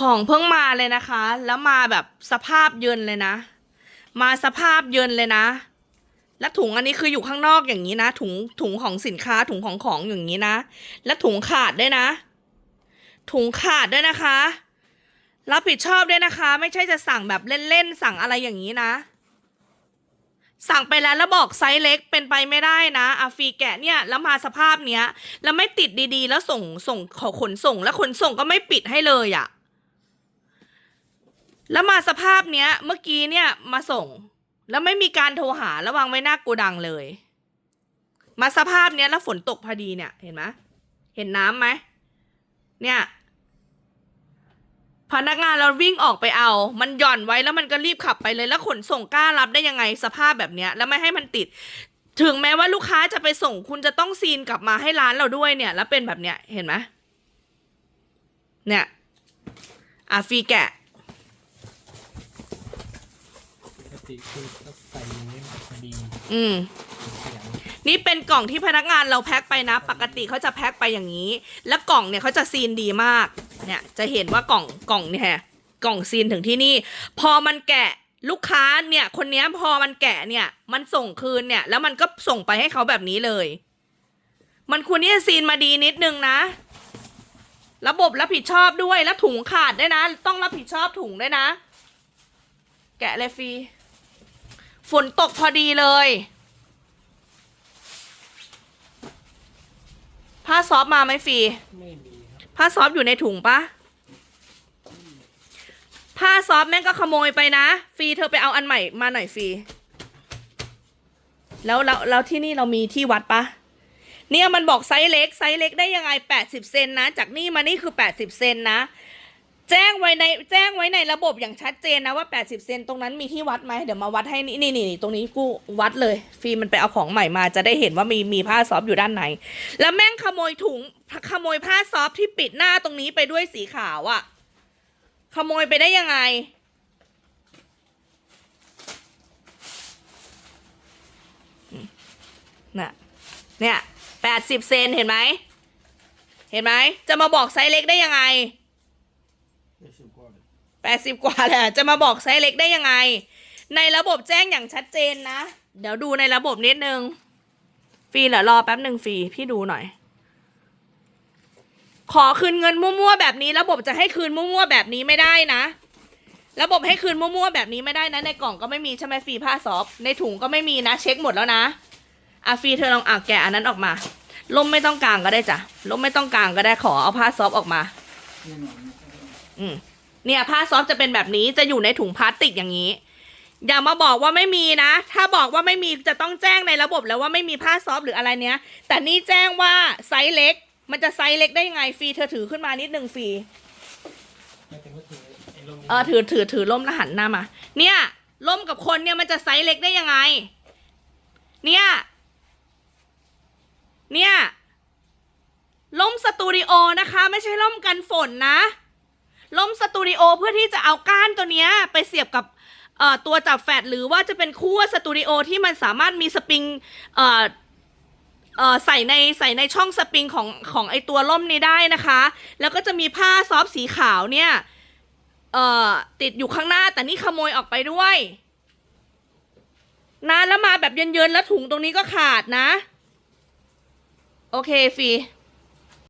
ของเพิ่งมาเลยนะคะ แล้วมาแบบสภาพเยินเลยนะ มาสภาพเยินเลยนะ และถุงอันนี้คืออยู่ข้างนอกอย่างนี้นะ ถุงถุงของสินค้าถุงของของอย่างนี้นะ และถุงขาดด้วยนะ ถุงขาดด้วยนะคะ รับผิดชอบด้วยนะคะ ไม่ใช่จะสั่งแบบเล่นๆสั่งอะไรอย่างนี้นะ สั่งไปแล้วแล้วบอกไซส์เล็กเป็นไปไม่ได้นะอาฟรีแกะเนี่ยแล้วมาสภาพเนี้ย แล้วไม่ติดดีๆ แล้วส่งส่งขอขนส่ง แล้วขนส่งก็ไม่ปิดให้เลยอะ่ะ แล้วมาสภาพเนี้ย เมื่อกี้เนี่ยมาส่ง แล้วไม่มีการโทรหาระวังไว้หน้าโกดังเลย มาสภาพเนี้ยแล้วฝนตกพอดีเนี่ยเห็นไหมเห็นน้ำไหมเนี่ยพนักงานเราวิ่งออกไปเอา มันหย่อนไว้แล้วมันก็รีบขับไปเลย แล้วขนส่งกล้ารับได้ยังไงสภาพแบบเนี้ย แล้วไม่ให้มันติด ถึงแม้ว่าลูกค้าจะไปส่งคุณจะต้องซีนกลับมาให้ร้านเราด้วยเนี่ย แล้วเป็นแบบเนี้ยเห็นไหมเนี่ยอะฟรีแกะ ปก ติคือต้องใส่อย่างนี้พอดีอืม ขยันนี่เป็นกล่องที่พนักงานเราแพ็คไปนะ ปกติเขาจะแพ็คไปอย่างนี้ แล้วกล่องเนี่ยเขาจะซีนดีมาก เนี่ยจะเห็นว่ากล่องกล่องเนี่ยกล่องซีนถึงที่นี่ พอมันแกะลูกค้าเนี่ย คนเนี้ยพอมันแกะเนี่ย มันส่งคืนเนี่ย แล้วมันก็ส่งไปให้เขาแบบนี้เลย มันควรที่จะซีนมาดีนิดนึงนะ ระบบรับผิดชอบด้วยแล้วถุงขาดด้วยนะ ต้องรับผิดชอบถุงด้วยนะ แกะเลยฟรี ฝนตกพอดีเลย ผ้าซอฟต์มาไหมฟรีไม่มีครับผ้าซอฟต์อยู่ในถุงปะผ้าซอฟต์แม่งก็ขโมยไปนะฟรีเธอไปเอาอันใหม่มาหน่อยฟรีแล้วแล้วแล้วที่นี่เรามีที่วัดปะเนี่ยมันบอกไซส์เล็กไซส์เล็กได้ยังไง 80 เซนนะ จากนี่มานี่คือ 80 เซนนะ แจ้งไว้ในแจ้งไว้ในระบบอย่างชัดเจนนะว่า 80 เซนตรงนั้นมีที่วัดไหมเดี๋ยวมาวัดให้นี่นี่นี่ตรงนี้กูวัดเลยฟีมันไปเอาของใหม่มาจะได้เห็นว่ามีมีผ้าซอฟอยู่ด้านในแล้วแม่งขโมยถุงขโมยผ้าซอฟที่ปิดหน้าตรงนี้ไปด้วยสีขาวอะ่ะ ขโมยไปได้ยังไง น่ะ เนี่ยแปดสิบเซนเห็นไหม เห็นไหม จะมาบอกไซส์เล็กได้ยังไง 80 กว่าแหละจะมาบอกไซส์เล็กได้ยังไง ในระบบแจ้งอย่างชัดเจนนะ เดี๋ยวดูในระบบนิดนึง ฟรีเหรอรอแป๊บหนึ่งฟรี พี่ดูหน่อย ขอคืนเงินมั่วๆแบบนี้ ระบบจะให้คืนมั่วๆแบบนี้ไม่ได้นะ ระบบให้คืนมั่วๆแบบนี้ไม่ได้นะ ในกล่องก็ไม่มีใช่ไหมฟรีผ้าซอฟในถุงก็ไม่มีนะ เช็คหมดแล้วนะอาฟีเธอลองอะแกะอันนั้นออกมาล่มไม่ต้องกลางก็ได้จ้ะล่มไม่ต้องกลางก็ได้ขอเอาผ้าซอฟออกมา อืม เนี่ยผ้าซอฟจะเป็นแบบนี้จะอยู่ในถุงพลาสติกอย่างนี้ อย่ามาบอกว่าไม่มีนะ ถ้าบอกว่าไม่มีจะต้องแจ้งในระบบแล้วว่าไม่มีผ้าซอฟหรืออะไรเนี้ย แต่นี่แจ้งว่าไซส์เล็ก มันจะไซส์เล็กได้ยังไงฟรีเธอถือขึ้นมานิดหนึ่งฟรีเอไอ้ลมนี้เออถือถือถือล่มแล้วหันหน้ามา เนี่ยล่มกับคนเนี่ยมันจะไซส์เล็กได้ยังไง เนี่ย เนี่ยล่มสตูดิโอนะคะ ไม่ใช่ล่มกันฝนนะ ล่มสตูดิโอเพื่อที่จะเอาก้านตัวเนี้ยไปเสียบกับตัวจับแฟดหรือว่าจะเป็นคู่สตูดิโอที่มันสามารถมีสปริงใส่ในใส่ในช่องสปริงของของไอตัวล่มนี้ได้นะคะ แล้วก็จะมีผ้าซอฟสีขาวเนี่ยติดอยู่ข้างหน้าแต่นี่ขโมยออกไปด้วยนะแล้วมาแบบเยินๆแล้วถุงตรงนี้ก็ขาดนะ โอเคฟี